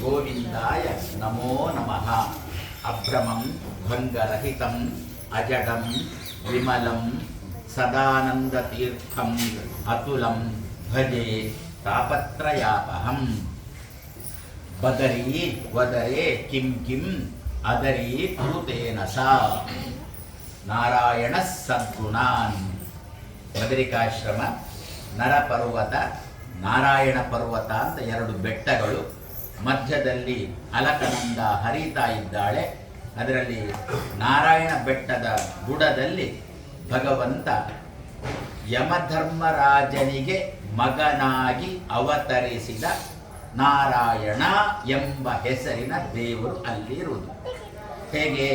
ಗೋವಿಂದಾಯ ನಮೋ ನಮಃ ಅಭ್ರಮಂ ಭಂಗರಹಿತಂ ಅಜಡಂ ವಿಮಲಂ ಸದಾನಂದತೀರ್ಥಂ ಅತುಲಂ ಭಜೆ ತಾಪತ್ರಯಾಪಹಂ ಬದರಿ ವದರೆ ಕಿಂ ಕಿಂ ಅದರಿ ಭೂತೇನ ಸಾ ನಾರಾಯಣ ಸದ್ಗುಣಾನ್ ಬದರಿಕಾಶ್ರಮ ನರಪರ್ವತ ನಾರಾಯಣ ಪರ್ವತ ಅಂತ ಎರಡು ಬೆಟ್ಟಗಳು ಮಧ್ಯದಲ್ಲಿ ಅಲಕನಂದ ಹರಿತಾ ಇದ್ದಾಳೆ. ಅದರಲ್ಲಿ ನಾರಾಯಣ ಬೆಟ್ಟದ ಬುಡದಲ್ಲಿ ಭಗವಂತ ಯಮಧರ್ಮರಾಜನಿಗೆ ಮಗನಾಗಿ ಅವತರಿಸಿದ ನಾರಾಯಣ ಎಂಬ ಹೆಸರಿನ ದೇವರು ಅಲ್ಲಿರುವುದು ಹೇಗೆ?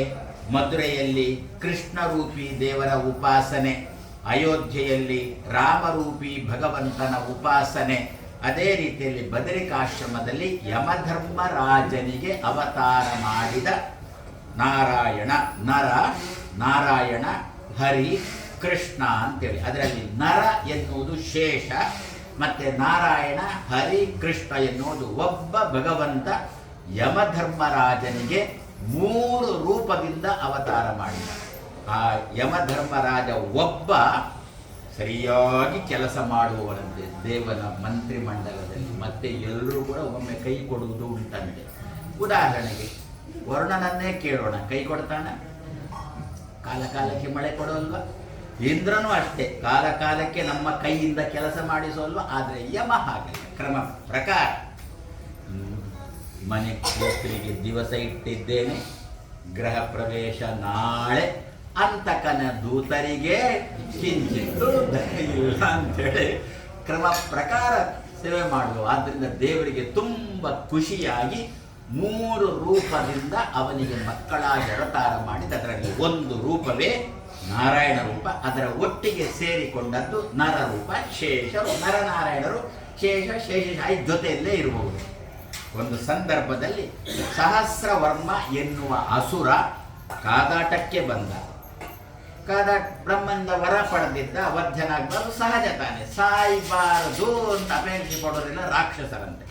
ಮಧುರೆಯಲ್ಲಿ ಕೃಷ್ಣರೂಪಿ ದೇವರ ಉಪಾಸನೆ, ಅಯೋಧ್ಯೆಯಲ್ಲಿ ರಾಮರೂಪಿ ಭಗವಂತನ ಉಪಾಸನೆ ಅದೇ ರೀತಿಯಲ್ಲಿ ಬದರಿಕಾಶ್ರಮದಲ್ಲಿ ಯಮಧರ್ಮರಾಜನಿಗೆ ಅವತಾರ ಮಾಡಿದ ನಾರಾಯಣ, ನರ, ನಾರಾಯಣ, ಹರಿ, ಕೃಷ್ಣ ಅಂತೇಳಿ. ಅದರಲ್ಲಿ ನರ ಎನ್ನುವುದು ಶೇಷ, ಮತ್ತೆ ನಾರಾಯಣ, ಹರಿ, ಕೃಷ್ಣ ಎನ್ನುವುದು ಒಬ್ಬ ಭಗವಂತ ಯಮಧರ್ಮರಾಜನಿಗೆ ಮೂರು ರೂಪದಿಂದ ಅವತಾರ ಮಾಡಿದ. ಆ ಯಮಧರ್ಮರಾಜ ಒಬ್ಬ ಸರಿಯಾಗಿ ಕೆಲಸ ಮಾಡುವವರಂತೆ ದೇವನ ಮಂತ್ರಿಮಂಡಲದಲ್ಲಿ ಮತ್ತೆ ಎಲ್ಲರೂ ಕೂಡ ಒಮ್ಮೆ ಕೈ ಕೊಡುವುದು ಉಂಟಂತೆ. ಉದಾಹರಣೆಗೆ, ವರುಣನನ್ನೇ ಕೇಳೋಣ. ಕೈ ಕೊಡ್ತಾನ? ಕಾಲ ಕಾಲಕ್ಕೆ ಮಳೆ ಕೊಡೋಲ್ವ ಇಂದ್ರನೂ ಅಷ್ಟೇ. ಕಾಲ ಕಾಲಕ್ಕೆ ನಮ್ಮ ಕೈಯಿಂದ ಕೆಲಸ ಮಾಡಿಸೋಲ್ವ? ಆದರೆ ಯಮ ಹಾಗೆ. ಕ್ರಮ ಪ್ರಕಾರ. ಮನೆ ಕ್ಷೇತ್ರಿಗೆ ದಿವಸ ಇಟ್ಟಿದ್ದೇನೆ. ಗೃಹ ಪ್ರವೇಶ ನಾಳೆ. ಅಂತಕನ ದೂತರಿಗೆ ಕಿಂಚಿತ್ತು ದಯಿಲ್ಲ ಅಂತೇಳಿ ಕ್ರಮ ಪ್ರಕಾರ ಸೇವೆ ಮಾಡುವ. ಆದ್ದರಿಂದ ದೇವರಿಗೆ ತುಂಬ ಖುಷಿಯಾಗಿ ಮೂರು ರೂಪದಿಂದ ಅವನಿಗೆ ಮಕ್ಕಳಾಗಿ ಅವತಾರ ಮಾಡಿದ ಅದರಲ್ಲಿ ಒಂದು ರೂಪವೇ ನಾರಾಯಣ ರೂಪ. ಅದರ ಒಟ್ಟಿಗೆ ಸೇರಿಕೊಂಡದ್ದು ನರ ರೂಪ ಶೇಷ ನರನಾರಾಯಣರು, ಶೇಷ, ಶೇಷಶಾಹಿ ಜೊತೆಯಲ್ಲೇ ಇರಬಹುದು ಒಂದು ಸಂದರ್ಭದಲ್ಲಿ ಸಹಸ್ರವರ್ಮ ಎನ್ನುವ ಅಸುರ ಕಾದಾಟಕ್ಕೆ ಬಂದ. ಕಾದಾಟ ಬ್ರಹ್ಮನಿಂದ ವರ ಪಡೆದಿದ್ದ ಅವಧ್ಯನಾಗಬಾರದು ಸಹಜ ತಾನೆ. ಸಾಯ್ಬಾರದು ಅಂತ ಅಪೇಕ್ಷೆ ಪಡೋದಿಲ್ಲ ರಾಕ್ಷಸರಂತೆ.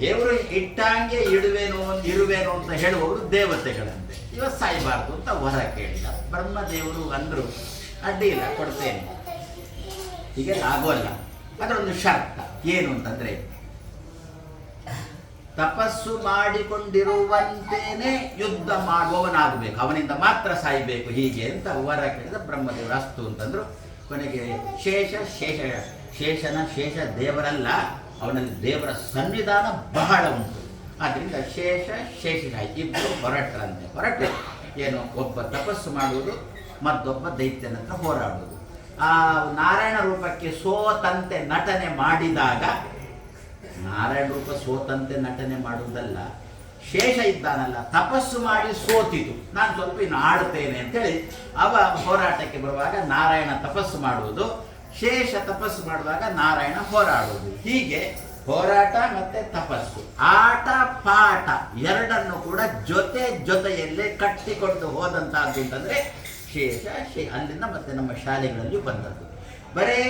ದೇವರು ಇಟ್ಟಂಗೆ ಇಡುವೇನೋ ಇರುವೇನೋ ಅಂತ ಹೇಳುವವರು ದೇವತೆಗಳಂತೆ. ಇವತ್ತು ಸಾಯ್ಬಾರ್ದು ಅಂತ ವರ ಕೇಳಿದ. ಬ್ರಹ್ಮದೇವರು ಅಂದ್ರು, ಅಡ್ಡಿ ಇಲ್ಲ, ಕೊಡ್ತೇನೆ. ಹೀಗೆ ಆಗೋಲ್ಲ ಅದರೊಂದು ಶರ್ತ. ಏನು ಅಂತಂದ್ರೆ ತಪಸ್ಸು ಮಾಡಿಕೊಂಡಿರುವಂತೇನೆ ಯುದ್ಧ ಮಾಡುವವನಾಗಬೇಕು. ಅವನಿಂದ ಮಾತ್ರ ಸಾಯ್ಬೇಕು. ಹೀಗೆ ಅಂತ ವರ ಕೇಳಿದ ಬ್ರಹ್ಮದೇವರು, ಅಸ್ತು ಅಂತಂದ್ರು. ಕೊನೆಗೆ ಶೇಷ ಶೇಷ, ಶೇಷನ ಶೇಷ ದೇವರಲ್ಲ, ಅವನಲ್ಲಿ ದೇವರ ಸನ್ನಿಧಾನ ಬಹಳ ಉಂಟು. ಆದ್ದರಿಂದ ಶೇಷ ಶೇಷ ಇಬ್ಬರು ಹೊರಟ್ರಂತೆ. ಹೊರಟು ಏನು, ಒಬ್ಬ ತಪಸ್ಸು ಮಾಡುವುದು, ಮತ್ತೊಬ್ಬ ದೈತ್ಯನತ್ರ ಹೋರಾಡುವುದು. ಆ ನಾರಾಯಣ ರೂಪಕ್ಕೆ ಸೋತಂತೆ ನಟನೆ ಮಾಡಿದಾಗ ನಾರಾಯಣ ರೂಪ ಸೋತಂತೆ ನಟನೆ ಮಾಡುವುದಲ್ಲ, ಶೇಷ ಇದ್ದಾನಲ್ಲ, ತಪಸ್ಸು ಮಾಡಿ ಸೋತಿತು. ನಾನು ಸ್ವಲ್ಪ ಇನ್ನು ಆಡ್ತೇನೆ ಅಂತೇಳಿ ಅವ ಹೋರಾಟಕ್ಕೆ ಬರುವಾಗ ನಾರಾಯಣ ತಪಸ್ಸು ಮಾಡುವುದು, ಶೇಷ ತಪಸ್ಸು ಮಾಡುವಾಗ ನಾರಾಯಣ ಹೋರಾಡುವುದು. ಹೀಗೆ ಹೋರಾಟ ಮತ್ತೆ ತಪಸ್ಸು. ಆಟ, ಪಾಠ ಎರಡನ್ನು ಕೂಡ ಜೊತೆ ಜೊತೆಯಲ್ಲೇ ಕಟ್ಟಿಕೊಂಡು ಹೋದಂತಹದ್ದು ಅಂತಂದ್ರೆ ಶೇಷ, ಶೇ ಅಲ್ಲಿಂದ ಮತ್ತೆ ನಮ್ಮ ಶಾಲೆಗಳಲ್ಲಿ ಬಂದದ್ದು. ಬರೇ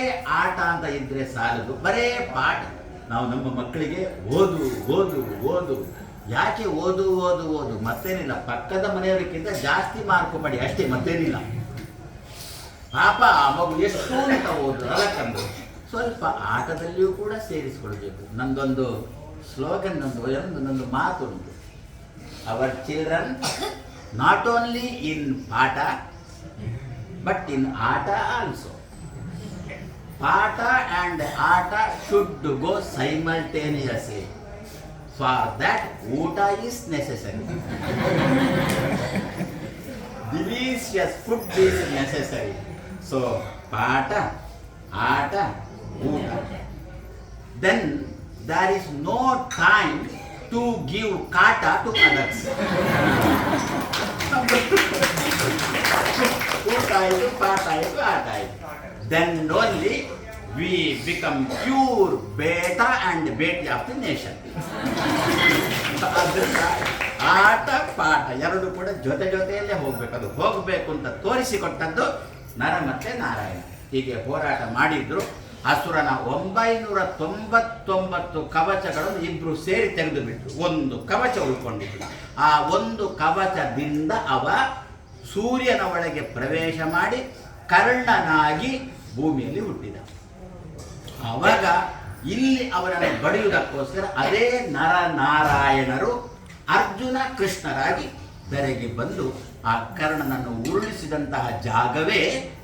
ಆಟ ಅಂತ ಇದ್ರೆ ಸಾಲದು, ಬರೇ ಪಾಠ. ನಾವು ನಮ್ಮ ಮಕ್ಕಳಿಗೆ ಓದು ಓದು ಓದು. ಯಾಕೆ ಓದು ಓದು ಓದು? ಮತ್ತೇನಿಲ್ಲ. ಪಕ್ಕದ ಮನೆಯವರಿಗಿಂತ ಜಾಸ್ತಿ ಮಾರ್ಕ್ ಮಾಡಿ ಅಷ್ಟೇ, ಮತ್ತೇನಿಲ್ಲ. ಪಾಪ, ಆ ಮಗು ಎಷ್ಟು ಅಂತ ಓದು ಕಂಡು. ಸ್ವಲ್ಪ ಆಟದಲ್ಲಿಯೂ ಕೂಡ ಸೇರಿಸಿಕೊಳ್ಬೇಕು. ನಂದೊಂದು ಸ್ಲೋಗನ್ ನಂದು ಒಂದು, ನಂದು ಮಾತುಂಟು. Our children not only in ಪಾಠ ಬಟ್ ಇನ್ ಆಟ also ಪಾಠ ಆ್ಯಂಡ್ ಆಟ should go simultaneously for that ಊಟ is necessary delicious food is necessary so ಪಾಠ ಆಟ ಊಟ then there is no time to give kata to others. ಊಟ ಆಯಿತು ಪಾಠ ಆಯಿತು ಆಟ ಆಯಿತು then only we become pure beta and beti of the nation ಆಟ, ಪಾಠ ಎರಡು ಕೂಡ ಜೊತೆ ಜೊತೆಯಲ್ಲೇ ಹೋಗ್ಬೇಕು. ಅದು ಹೋಗಬೇಕು ಅಂತ ತೋರಿಸಿಕೊಟ್ಟದ್ದು ನರ ಮತ್ತೆ ನಾರಾಯಣ. ಹೀಗೆ ಹೋರಾಟ ಮಾಡಿದ್ರು. ಅಸುರನ ಒಂಬೈನೂರ ತೊಂಬತ್ತೊಂಬತ್ತು ಕವಚಗಳನ್ನು ಇಬ್ಬರು ಸೇರಿ ತೆಗೆದು ಬಿಟ್ಟರು ಒಂದು ಕವಚ ಉಳ್ಕೊಂಡಿದ್ರು ಆ ಒಂದು ಕವಚದಿಂದ ಅವ ಸೂರ್ಯನ ಒಳಗೆ ಪ್ರವೇಶ ಮಾಡಿ ಕರ್ಣನಾಗಿ ಭೂಮಿಯಲ್ಲಿ ಹುಟ್ಟಿದ. ಅವಾಗ ಇಲ್ಲಿ ಅವರನ್ನು ಬಡಿಯುವುದಕ್ಕೋಸ್ಕರ ಅದೇ ನರ ನಾರಾಯಣರು ಅರ್ಜುನ ಕೃಷ್ಣರಾಗಿ ಬೆರೆಗೆ ಬಂದು ಆ ಕರ್ಣನನ್ನು ಉರುಳಿಸಿದಂತಹ ಜಾಗವೇ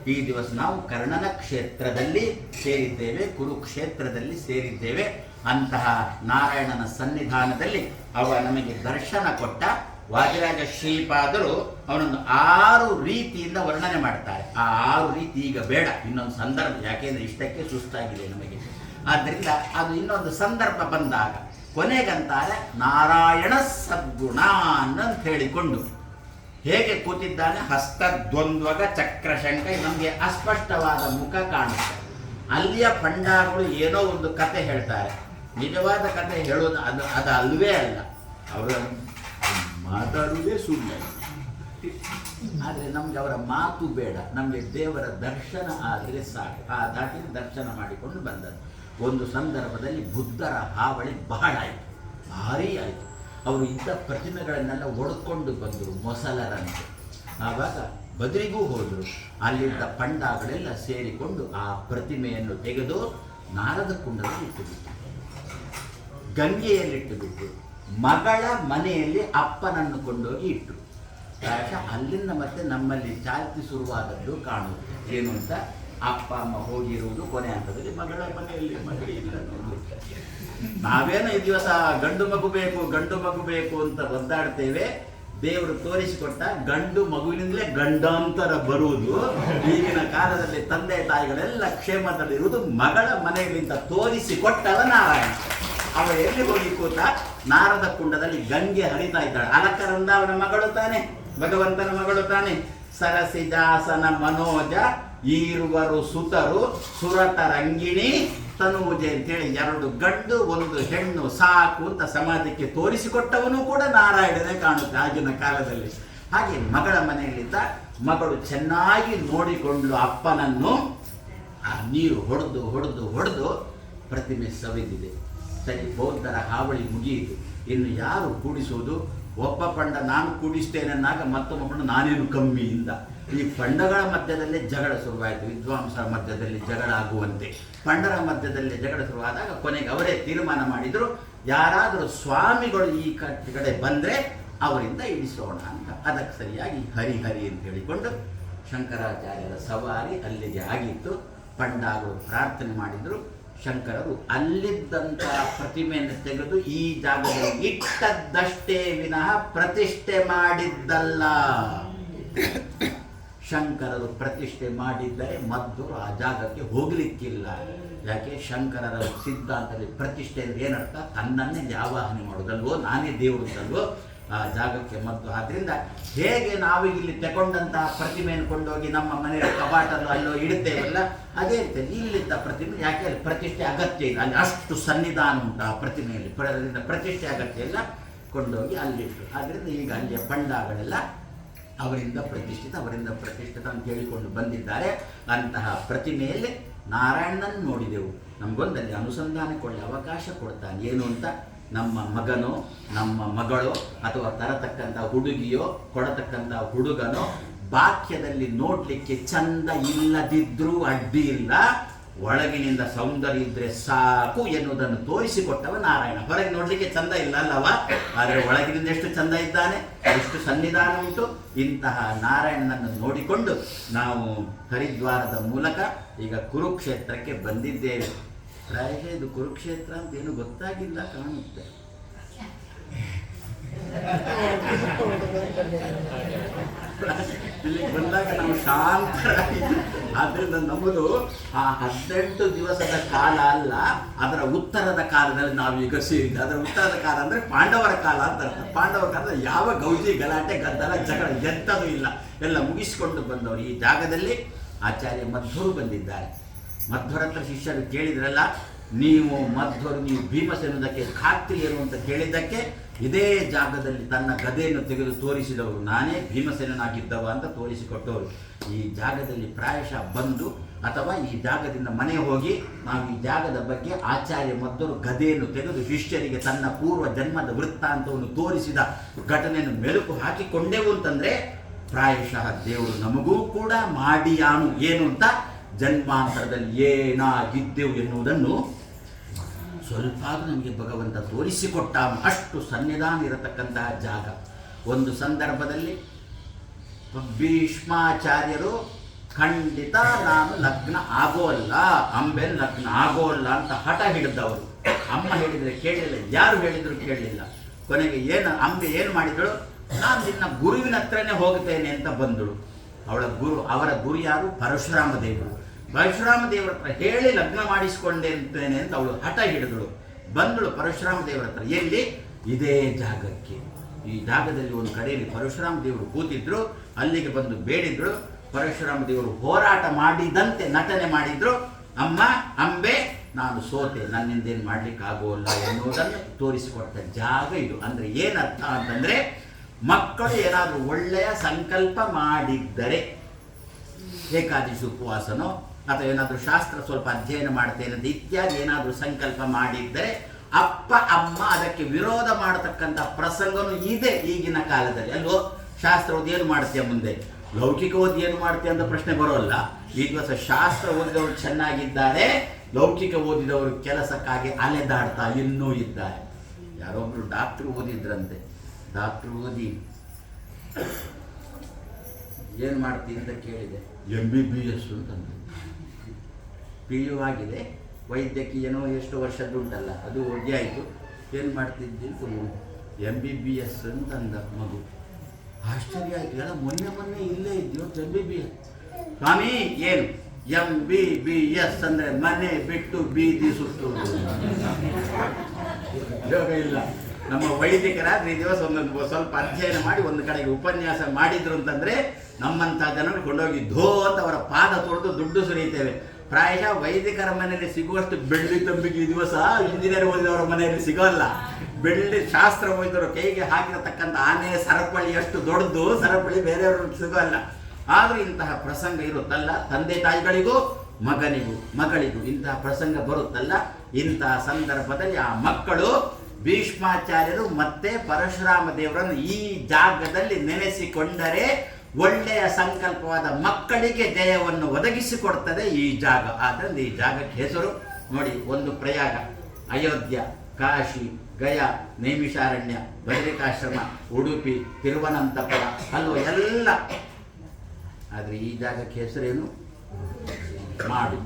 ಈ ದಿವಸ ನಾವು ಕರ್ಣನ ಕ್ಷೇತ್ರದಲ್ಲಿ ಸೇರಿದ್ದೇವೆ, ಕುರುಕ್ಷೇತ್ರದಲ್ಲಿ ಸೇರಿದ್ದೇವೆ. ಅಂತಹ ನಾರಾಯಣನ ಸನ್ನಿಧಾನದಲ್ಲಿ ಅವ ನಮಗೆ ದರ್ಶನ ಕೊಟ್ಟ. ವಾದಿರಾಜ ಶ್ರೀಪಾದರು ಅವನೊಂದು ಆರು ರೀತಿಯಿಂದ ವರ್ಣನೆ ಮಾಡ್ತಾರೆ. ಆ ಆರು ರೀತಿ ಈಗ ಬೇಡ. ಇನ್ನೊಂದು ಸಂದರ್ಭ, ಯಾಕೆಂದ್ರೆ ಇಷ್ಟಕ್ಕೆ ಸುಸ್ತಾಗಿದೆ ನಮಗೆ. ಆದ್ದರಿಂದ ಅದು ಇನ್ನೊಂದು ಸಂದರ್ಭ ಬಂದಾಗ ಕೊನೆಗಂತಾರೆ, ನಾರಾಯಣ ಸದ್ಗುಣ ಅಂತ ಹೇಳಿಕೊಂಡು ಹೇಗೆ ಕೂತಿದ್ದಾನೆ? ಹಸ್ತದ್ವಂದ್ವಗ ಚಕ್ರಶಂಕ. ನಮಗೆ ಅಸ್ಪಷ್ಟವಾದ ಮುಖ ಕಾಣುತ್ತೆ. ಅಲ್ಲಿಯ ಪಂಡಾಗಳು ಏನೋ ಒಂದು ಕತೆ ಹೇಳ್ತಾರೆ. ನಿಜವಾದ ಕತೆ ಹೇಳೋದು ಅದು ಅದು ಅಲ್ವೇ ಅಲ್ಲ. ಅವರು ಮಾತಾಡುವುದೇ ಸುಳ್ಳು. ಆದರೆ ನಮಗೆ ಅವರ ಮಾತು ಬೇಡ. ನಮಗೆ ದೇವರ ದರ್ಶನ ಆದರೆ ಸಾಕು. ಆ ದಾಟಿ ದರ್ಶನ ಮಾಡಿಕೊಂಡು ಬಂದದ್ದು. ಒಂದು ಸಂದರ್ಭದಲ್ಲಿ ಬುದ್ಧರ ಹಾವಳಿ ಬಹಳ ಆಯಿತು. ಭಾರಿ ಆಯಿತು. ಅವರು ಇದ್ದ ಪ್ರತಿಮೆಗಳನ್ನೆಲ್ಲ ಒಡ್ಕೊಂಡು ಬಂದರು ಮೊಸಲರಂತೆ. ಆವಾಗ ಬದರಿಗೂ ಹೋದರು. ಅಲ್ಲಿದ್ದ ಪಂಡಾಗಳೆಲ್ಲ ಸೇರಿಕೊಂಡು ಆ ಪ್ರತಿಮೆಯನ್ನು ತೆಗೆದು ನಾರದ ಕುಂಡದಲ್ಲಿ ಇಟ್ಟುಬಿಟ್ಟು ಗಂಗೆಯಲ್ಲಿಟ್ಟು ಬಿಟ್ಟು ಮಗಳ ಮನೆಯಲ್ಲಿ ಅಪ್ಪನನ್ನು ಕೊಂಡೋಗಿ ಇಟ್ಟರು ಅಲ್ಲಿಂದ ಮತ್ತೆ ನಮ್ಮಲ್ಲಿ ಚಾಲ್ತಿ ಶುರುವಾದದ್ದು ಕಾಣುತ್ತೆ ಏನು ಅಂತ? ಅಪ್ಪ, ಅಮ್ಮ ಹೋಗಿರುವುದು ಕೊನೆ ಹಂತದಲ್ಲಿ ಮಗಳ ಮನೆಯಲ್ಲಿ. ಮಗಳಿಲ್ಲ ನಾವೇನೋ ಈ ದಿವಸ ಗಂಡು ಮಗು ಬೇಕು, ಗಂಡು ಮಗು ಬೇಕು ಅಂತ ಒದ್ದಾಡ್ತೇವೆ. ದೇವರು ತೋರಿಸಿಕೊಟ್ಟ ಗಂಡು ಮಗುವಿನಿಂದಲೇ ಗಂಡಾಂತರ ಬರುವುದು. ಈಗಿನ ಕಾಲದಲ್ಲಿ ತಂದೆ ತಾಯಿಗಳೆಲ್ಲ ಕ್ಷೇಮದಲ್ಲಿರುವುದು ಮಗಳ ಮನೆಯಲ್ಲಿಂದ ತೋರಿಸಿಕೊಟ್ಟವ ನಾರಾಯಣ. ಅವ ಎಲ್ಲಿ ಹೋಗಿ ಕೂತ ನಾರದ ಕುಂಡದಲ್ಲಿ ಗಂಗೆ ಹರಿತಾ ಇದ್ದಾಳೆ. ಅಲಕರಂದ ಅವನ ಮಗಳು ತಾನೆ, ಭಗವಂತನ ಮಗಳು ತಾನೆ. ಸರಸಿದಾಸನ ಮನೋಜ, ಈರುವರು ಸುತರು ಸುರತ ರಂಗಿಣಿ ತನೂಜೆ ಅಂತೇಳಿ ಎರಡು ಗಂಡು, ಒಂದು ಹೆಣ್ಣು, ಸಾಕು ಅಂತ ಸಮಾಜಕ್ಕೆ ತೋರಿಸಿಕೊಟ್ಟವನು ಕೂಡ ನಾರಾಯಣನೇ ಕಾಣುತ್ತೆ ಆಗಿನ ಕಾಲದಲ್ಲಿ. ಹಾಗೆ ಮಗಳ ಮನೆಯಲ್ಲಿದ್ದ ಮಗಳು ಚೆನ್ನಾಗಿ ನೋಡಿಕೊಂಡು ಅಪ್ಪನನ್ನು. ಆ ನೀರು ಹೊಡೆದು ಹೊಡೆದು ಹೊಡೆದು ಪ್ರತಿಮೆ ಸವೆದಿದೆ. ಸರಿ ಬೌದ್ಧರ ಹಾವಳಿ ಮುಗಿಯಿತು. ಇನ್ನು ಯಾರು ಕೂಡಿಸುವುದು ಒಬ್ಬ ಪಂಡ ನಾನು ಕೂಡಿಸ್ತೇನೆ ಅನ್ನಾಗ ಮತ್ತೊಬ್ಬ ಪಂಡ ನಾನೇನು ಕಮ್ಮಿಯಿಂದ? ಈ ಪಂಡಗಳ ಮಧ್ಯದಲ್ಲೇ ಜಗಳ ಶುರುವಾಯಿತು. ವಿದ್ವಾಂಸರ ಮಧ್ಯದಲ್ಲಿ ಜಗಳ ಆಗುವಂತೆ. ಪಂಡರ ಮಧ್ಯದಲ್ಲಿ ಜಗಳ ಶುರುವಾದಾಗ ಕೊನೆಗೆ ಅವರೇ ತೀರ್ಮಾನ ಮಾಡಿದರು, ಯಾರಾದರೂ ಸ್ವಾಮಿಗಳು ಈ ಕಡೆ ಬಂದರೆ ಅವರಿಂದ ಇಳಿಸೋಣ ಅಂತ. ಅದಕ್ಕೆ ಸರಿಯಾಗಿ ಹರಿ ಹರಿ ಅಂತ ಹೇಳಿಕೊಂಡು ಶಂಕರಾಚಾರ್ಯರ ಸವಾರಿ ಅಲ್ಲಿಗೆ ಆಗಿತ್ತು. ಪಂಡಾಗಳು ಪ್ರಾರ್ಥನೆ ಮಾಡಿದ್ರು. ಶಂಕರರು ಅಲ್ಲಿದ್ದಂತಹ ಪ್ರತಿಮೆಯನ್ನು ತೆಗೆದು ಈ ಜಾಗದಲ್ಲಿ ಇಟ್ಟದ್ದಷ್ಟೇ ವಿನಃ ಪ್ರತಿಷ್ಠೆ ಮಾಡಿದ್ದಲ್ಲ. ಶಂಕರರು ಪ್ರತಿಷ್ಠೆ ಮಾಡಿದ್ದರೆ ಮದ್ದು ಆ ಜಾಗಕ್ಕೆ ಹೋಗಲಿಕ್ಕಿಲ್ಲ. ಯಾಕೆ? ಶಂಕರರ ಸಿದ್ಧಾಂತದಲ್ಲಿ ಪ್ರತಿಷ್ಠೆ ಅಂದ್ರೆ ಏನರ್ಥ? ತನ್ನನ್ನೇ ಆವಾಹನೆ ಮಾಡೋದಲ್ವೋ ನಾನೇ ದೇವರದಲ್ವೋ ಆ ಜಾಗಕ್ಕೆ ಮದ್ದು. ಆದ್ದರಿಂದ ಹೇಗೆ ನಾವು ಇಲ್ಲಿ ತಗೊಂಡಂತಹ ಪ್ರತಿಮೆಯನ್ನು ಕೊಂಡೋಗಿ ನಮ್ಮ ಮನೆಯ ಕಬಾಟಲ್ಲೋ ಅಲ್ಲೋ ಇಡುತ್ತೇವಲ್ಲ ಅದೇ ರೀತಿ ಇಲ್ಲಿದ್ದ ಪ್ರತಿಮೆ ಯಾಕೆ ಅಲ್ಲಿ ಪ್ರತಿಷ್ಠೆ ಅಗತ್ಯ ಇಲ್ಲ? ಅಲ್ಲಿ ಅಷ್ಟು ಸನ್ನಿಧಾನ ಉಂಟು ಆ ಪ್ರತಿಮೆಯಲ್ಲಿ. ಅದರಿಂದ ಪ್ರತಿಷ್ಠೆ ಅಗತ್ಯ ಇಲ್ಲ, ಕೊಂಡೋಗಿ ಅಲ್ಲಿಟ್ಟು. ಆದ್ದರಿಂದ ಈಗ ಅಲ್ಲಿಯ ಪಂಡಗಳೆಲ್ಲ ಅವರಿಂದ ಪ್ರತಿಷ್ಠಿತ ಅವರಿಂದ ಪ್ರತಿಷ್ಠಿತ ಅಂತ ಹೇಳಿಕೊಂಡು ಬಂದಿದ್ದಾರೆ. ಅಂತಹ ಪ್ರತಿಮೆಯಲ್ಲಿ ನಾರಾಯಣನನ್ನು ನೋಡಿದೆವು. ನಮಗೊಂದಲ್ಲಿ ಅನುಸಂಧಾನಕ್ಕೊಳ್ಳಿ ಅವಕಾಶ ಕೊಡ್ತಾನೆ. ಏನು ಅಂತ? ನಮ್ಮ ಮಗನೋ, ನಮ್ಮ ಮಗಳೋ, ಅಥವಾ ತರತಕ್ಕಂಥ ಹುಡುಗಿಯೋ, ಕೊಡತಕ್ಕಂಥ ಹುಡುಗನೋ ಬಾಕ್ಯದಲ್ಲಿ ನೋಡ್ಲಿಕ್ಕೆ ಚಂದ ಇಲ್ಲದಿದ್ರೂ ಅಡ್ಡಿ ಇಲ್ಲ. ಒಳಗಿನಿಂದ ಸೌಂದರ್ಯ ಇದ್ರೆ ಸಾಕು ಎನ್ನುವುದನ್ನು ತೋರಿಸಿಕೊಟ್ಟವ ನಾರಾಯಣ. ಹೊರಗೆ ನೋಡ್ಲಿಕ್ಕೆ ಚಂದ ಇಲ್ಲ ಅಲ್ಲವ? ಆದರೆ ಒಳಗಿನಿಂದ ಎಷ್ಟು ಚಂದ ಇದ್ದಾನೆ? ಎಷ್ಟು ಸನ್ನಿಧಾನ ಉಂಟು? ಇಂತಹ ನಾರಾಯಣನನ್ನು ನೋಡಿಕೊಂಡು ನಾವು ಹರಿದ್ವಾರದ ಮೂಲಕ ಈಗ ಕುರುಕ್ಷೇತ್ರಕ್ಕೆ ಬಂದಿದ್ದೇವೆ. ಪ್ರಾಯಶಃ ಇದು ಕುರುಕ್ಷೇತ್ರ ಅಂತ ಏನು ಗೊತ್ತಾಗಿಲ್ಲ, ಕಾಣುತ್ತೆ. ಇಲ್ಲಿಗೆ ಬಂದಾಗ ನಾವು ಶಾಂತರಾಗಿ ಆದ್ರಿಂದ ನಮ್ಮದು ಆ ಹದಿನೆಂಟು ದಿವಸದ ಕಾಲ ಅಲ್ಲ, ಅದರ ಉತ್ತರದ ಕಾಲದಲ್ಲಿ ನಾವು ಈಗ ಸೇರಿದ್ದೆ ಅದರ ಉತ್ತರದ ಕಾಲ ಅಂದ್ರೆ ಪಾಂಡವರ ಕಾಲ ಅಂತ ಅರ್ಥ. ಪಾಂಡವರ ಕಾಲದ ಯಾವ ಗೌಜಿ, ಗಲಾಟೆ, ಗದ್ದಲ, ಜಗಳ ಎಂಥದೂ ಇಲ್ಲ. ಎಲ್ಲ ಮುಗಿಸಿಕೊಂಡು ಬಂದವರು. ಈ ಜಾಗದಲ್ಲಿ ಆಚಾರ್ಯ ಮಧ್ವರು ಬಂದಿದ್ದಾರೆ. ಮಧ್ವರತ್ರ ಶಿಷ್ಯರು ಕೇಳಿದ್ರಲ್ಲ, ನೀವು ಮಧ್ವರು, ನೀವು ಭೀಮಸೇನುವುದಕ್ಕೆ ಖಾತ್ರಿ ಏನು ಅಂತ ಕೇಳಿದ್ದಕ್ಕೆ ಇದೇ ಜಾಗದಲ್ಲಿ ತನ್ನ ಗದೆಯನ್ನು ತೆಗೆದು ತೋರಿಸಿದವರು ನಾನೇ ಭೀಮಸೇನಾಗಿದ್ದವ ಅಂತ ತೋರಿಸಿಕೊಟ್ಟವರು. ಈ ಜಾಗದಲ್ಲಿ ಪ್ರಾಯಶಃ ಬಂದು ಅಥವಾ ಈ ಜಾಗದಿಂದ ಮನೆ ಹೋಗಿ ನಾವು ಈ ಜಾಗದ ಬಗ್ಗೆ ಆಚಾರ್ಯ ಮದ್ದರು ಗದೆಯನ್ನು ತೆಗೆದು ಶಿಷ್ಯರಿಗೆ ತನ್ನ ಪೂರ್ವ ಜನ್ಮದ ವೃತ್ತಾಂತವನ್ನು ತೋರಿಸಿದ ಘಟನೆಯನ್ನು ಮೆಲುಕು ಹಾಕಿಕೊಂಡೆವು ಅಂತಂದ್ರೆ ಪ್ರಾಯಶಃ ದೇವರು ನಮಗೂ ಕೂಡ ಮಾಡಿಯಾನು ಏನು ಅಂತ ಜನ್ಮಾಂತರದಲ್ಲಿ ಏನಾಗಿದ್ದೆವು ಎನ್ನುವುದನ್ನು ಸ್ವಲ್ಪ ನಮಗೆ ಭಗವಂತ ತೋರಿಸಿಕೊಟ್ಟ ಅಷ್ಟು ಸನ್ನಿಧಾನ ಇರತಕ್ಕಂತಹ ಜಾಗ. ಒಂದು ಸಂದರ್ಭದಲ್ಲಿ ಭೀಷ್ಮಾಚಾರ್ಯರು ಖಂಡಿತ ನಾನು ಲಗ್ನ ಆಗೋಲ್ಲ, ಅಂಬೆ ಲಗ್ನ ಆಗೋಲ್ಲ ಅಂತ ಹಠ ಹಿಡಿದವರು. ಅಮ್ಮ ಹೇಳಿದರೆ ಕೇಳಿಲ್ಲ, ಯಾರು ಹೇಳಿದ್ರು ಕೇಳಲಿಲ್ಲ ಕೊನೆಗೆ ಏನು ಅಂಬೆ ಏನು ಮಾಡಿದಳು? ನಾನು ನಿನ್ನ ಗುರುವಿನ ಹತ್ರನೇ ಹೋಗ್ತೇನೆ ಅಂತ ಬಂದಳು. ಅವಳ ಗುರು, ಅವರ ಗುರು ಯಾರು? ಪರಶುರಾಮ ದೇವರು. ಪರಶುರಾಮ ದೇವರ ಹತ್ರ ಹೇಳಿ ಲಗ್ನ ಮಾಡಿಸಿಕೊಂಡೇನೆ ಅಂತ ಅವಳು ಹಠ ಹಿಡಿದಳು. ಬಂದಳು ಪರಶುರಾಮ ದೇವರ ಹತ್ರ. ಎಲ್ಲಿ? ಇದೇ ಜಾಗಕ್ಕೆ. ಈ ಜಾಗದಲ್ಲಿ ಒಂದು ಕಡೆಯಲ್ಲಿ ಪರಶುರಾಮ ದೇವರು ಕೂತಿದ್ರು, ಅಲ್ಲಿಗೆ ಬಂದು ಬೇಡಿದ್ರು. ಪರಶುರಾಮ ದೇವರು ಹೋರಾಟ ಮಾಡಿದಂತೆ ನಟನೆ ಮಾಡಿದ್ರು. ಅಮ್ಮ, ಅಂಬೆ, ನಾನು ಸೋತೆ ನನ್ನಿಂದ ಏನು ಮಾಡ್ಲಿಕ್ಕೆ ಆಗೋಲ್ಲ ಎನ್ನುವುದನ್ನು ತೋರಿಸಿಕೊಟ್ಟ ಜಾಗ ಇದು. ಅಂದ್ರೆ ಏನರ್ಥ ಅಂತಂದ್ರೆ, ಮಕ್ಕಳು ಏನಾದರೂ ಒಳ್ಳೆಯ ಸಂಕಲ್ಪ ಮಾಡಿದ್ದರೆ, ಏಕಾದಶಿ ಉಪವಾಸನೋ ಅಥವಾ ಏನಾದರೂ ಶಾಸ್ತ್ರ ಸ್ವಲ್ಪ ಅಧ್ಯಯನ ಮಾಡ್ತೇನೆ ಅಂತ ಇತ್ಯಾದಿ ಏನಾದರೂ ಸಂಕಲ್ಪ ಮಾಡಿದ್ದರೆ ಅಪ್ಪ, ಅಮ್ಮ ಅದಕ್ಕೆ ವಿರೋಧ ಮಾಡತಕ್ಕಂಥ ಪ್ರಸಂಗನೂ ಇದೆ ಈಗಿನ ಕಾಲದಲ್ಲಿ. ಅಲ್ವೋ ಶಾಸ್ತ್ರ ಓದಿ ಏನು ಮಾಡ್ತೀಯ ಮುಂದೆ? ಲೌಕಿಕ ಓದಿ ಏನು ಮಾಡ್ತೀಯ ಅಂತ ಪ್ರಶ್ನೆ ಬರೋಲ್ಲ. ಈ ದಿವಸ ಶಾಸ್ತ್ರ ಓದಿದವರು ಚೆನ್ನಾಗಿದ್ದಾರೆ, ಲೌಕಿಕ ಓದಿದವರು ಕೆಲಸಕ್ಕಾಗಿ ಅಲೆದಾಡ್ತಾ ಇನ್ನೂ ಇದ್ದಾರೆ. ಯಾರೊಬ್ಬರು ಡಾಕ್ಟ್ರು ಓದಿದ್ರಂತೆ? ಡಾಕ್ಟ್ರು ಓದಿ. ಏನು ಮಾಡ್ತೀನಿ ಅಂತ ಕೇಳಿದೆ. ಎಂ ಬಿ ಬಿ ಎಸ್ ಅಂತಂದು. ಆಗಿದೆ ವೈದ್ಯಕೀಯನೋ ಎಷ್ಟು ವರ್ಷದ್ದುಂಟಲ್ಲ ಅದು ಓದಿ ಆಯಿತು. ಏನು ಮಾಡ್ತಿದ್ದಿ? ಎಂ ಬಿ ಬಿ ಎಸ್ ಅಂತಂದ ಮಗು. ಆಶ್ಚರ್ಯ ಆಯ್ತು. ಹೇಳ, ಮೊನ್ನೆ ಮೊನ್ನೆ ಇಲ್ಲೇ ಇದ್ದೀವಿ ಎಂ ಬಿ ಬಿ ಎಸ್ ಸ್ವಾಮಿ, ಏನು? ಎಂ ಬಿ ಬಿ ಎಸ್ ಅಂದರೆ ಮನೆ ಬಿಟ್ಟು ಬೀದಿ ಸುತ್ತು ಯೋಗ ಇಲ್ಲ. ನಮ್ಮ ವೈದಿಕರಾದ್ರೆ ಈ ದಿವಸ ಒಂದೊಂದು ಸ್ವಲ್ಪ ಅಧ್ಯಯನ ಮಾಡಿ ಒಂದು ಕಡೆಗೆ ಉಪನ್ಯಾಸ ಮಾಡಿದ್ರು ಅಂತಂದ್ರೆ ನಮ್ಮಂಥ ಜನರು ಕೊಂಡೋಗಿ ಧೋ ಅಂತ ಅವರ ಪಾದ ತೊಳೆದು ದುಡ್ಡು ಸುರಿಯುತ್ತೇವೆ. ಪ್ರಾಯಶಃ ವೈದಿಕರ ಮನೆಯಲ್ಲಿ ಸಿಗುವಷ್ಟು ಬೆಳ್ಳಿ ತಂಬಿಗೆ ದಿವಸ ಇಂಜಿನಿಯರ್ ಓದಿದವರ ಮನೆಯಲ್ಲಿ ಸಿಗೋಲ್ಲ. ಬೆಳ್ಳಿ ಶಾಸ್ತ್ರ ಓದಿದವರು ಕೈಗೆ ಹಾಕಿರತಕ್ಕಂಥ ಆನೆ ಸರಪಳಿಯಷ್ಟು ದೊಡ್ಡದು, ಸರಪಳಿ ಬೇರೆಯವರು ಸಿಗೋಲ್ಲ. ಆದರೂ ಇಂತಹ ಪ್ರಸಂಗ ಇರುತ್ತಲ್ಲ, ತಂದೆ ತಾಯಿಗಳಿಗೂ, ಮಗನಿಗೂ, ಮಗಳಿಗೂ ಇಂತಹ ಪ್ರಸಂಗ ಬರುತ್ತಲ್ಲ. ಇಂತಹ ಸಂದರ್ಭದಲ್ಲಿ ಆ ಮಕ್ಕಳು ಭೀಷ್ಮಾಚಾರ್ಯರು ಮತ್ತೆ ಪರಶುರಾಮ ದೇವರನ್ನು ಈ ಜಾಗದಲ್ಲಿ ನೆನೆಸಿಕೊಂಡರೆ ಒಳ್ಳೆಯ ಸಂಕಲ್ಪವಾದ ಮಕ್ಕಳಿಗೆ ಜಯವನ್ನು ಒದಗಿಸಿಕೊಡ್ತದೆ ಈ ಜಾಗ. ಆದ್ದರಿಂದ ಈ ಜಾಗಕ್ಕೆ ಹೆಸರು ನೋಡಿ, ಒಂದು ಪ್ರಯಾಗ. ಅಯೋಧ್ಯ, ಕಾಶಿ, ಗಯಾ, ನೈಮಿಷಾರಣ್ಯ, ಬದರಿಕಾಶ್ರಮ, ಉಡುಪಿ, ತಿರುವನಂತಪುರ ಅಲ್ಲೋ ಎಲ್ಲ. ಆದರೆ ಈ ಜಾಗಕ್ಕೆ ಹೆಸರೇನು? ಮಾಡು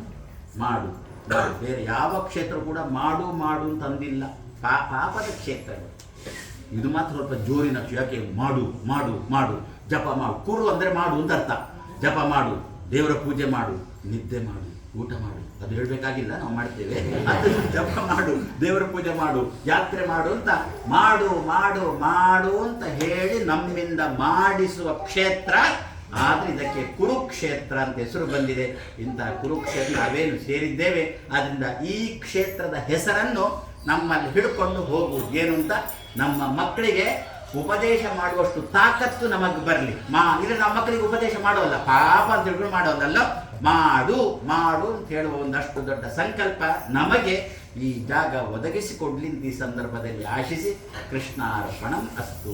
ಮಾಡು ಮಾಡು. ಬೇರೆ ಯಾವ ಕ್ಷೇತ್ರ ಕೂಡ ಮಾಡು ಮಾಡು ಅಂತಂದಿಲ್ಲ. ಪಾಪದ ಕ್ಷೇತ್ರಗಳು. ಇದು ಮಾತ್ರ ಸ್ವಲ್ಪ ಜೋರಿನ ಯಾಕೆ? ಮಾಡು ಮಾಡು ಮಾಡು. ಜಪ ಮಾಡು. ಕೂರು ಅಂದರೆ ಮಾಡು ಅಂತ ಅರ್ಥ. ಜಪ ಮಾಡು, ದೇವರ ಪೂಜೆ ಮಾಡು, ನಿದ್ದೆ ಮಾಡು, ಊಟ ಮಾಡು. ಅದು ಹೇಳಬೇಕಾಗಿಲ್ಲ, ನಾವು ಮಾಡ್ತೇವೆ. ಅದು ಜಪ ಮಾಡು, ದೇವರ ಪೂಜೆ ಮಾಡು, ಯಾತ್ರೆ ಮಾಡು ಅಂತ. ಮಾಡು ಮಾಡು ಮಾಡು ಅಂತ ಹೇಳಿ ನಮ್ಮಿಂದ ಮಾಡಿಸುವ ಕ್ಷೇತ್ರ. ಆದ್ರೆ ಇದಕ್ಕೆ ಕುರುಕ್ಷೇತ್ರ ಅಂತ ಹೆಸರು ಬಂದಿದೆ. ಇಂತಹ ಕುರುಕ್ಷೇತ್ರ ನಾವೇನು ಸೇರಿದ್ದೇವೆ. ಆದ್ರಿಂದ ಈ ಕ್ಷೇತ್ರದ ಹೆಸರನ್ನು ನಮ್ಮಲ್ಲಿ ಹಿಡ್ಕೊಂಡು ಹೋಗು. ಏನು ಅಂತ? ನಮ್ಮ ಮಕ್ಕಳಿಗೆ ಉಪದೇಶ ಮಾಡುವಷ್ಟು ತಾಕತ್ತು ನಮಗೆ ಬರಲಿ. ಮಾ, ಇಲ್ಲ ನಮ್ಮ ಮಕ್ಕಳಿಗೆ ಉಪದೇಶ ಮಾಡೋಲ್ಲ. ಪಾಪ ಅಂತ ತಿಳ್ಕೊಂಡು ಮಾಡೋದಲ್ಲ. ಮಾಡು ಮಾಡು ಅಂತ ಹೇಳುವ ಒಂದಷ್ಟು ದೊಡ್ಡ ಸಂಕಲ್ಪ ನಮಗೆ ಈ ಜಾಗ ಒದಗಿಸಿಕೊಡ್ಲಿ ಈ ಸಂದರ್ಭದಲ್ಲಿ ಆಶಿಸಿ ಕೃಷ್ಣಾರ್ಪಣಂ ಅಸ್ತು.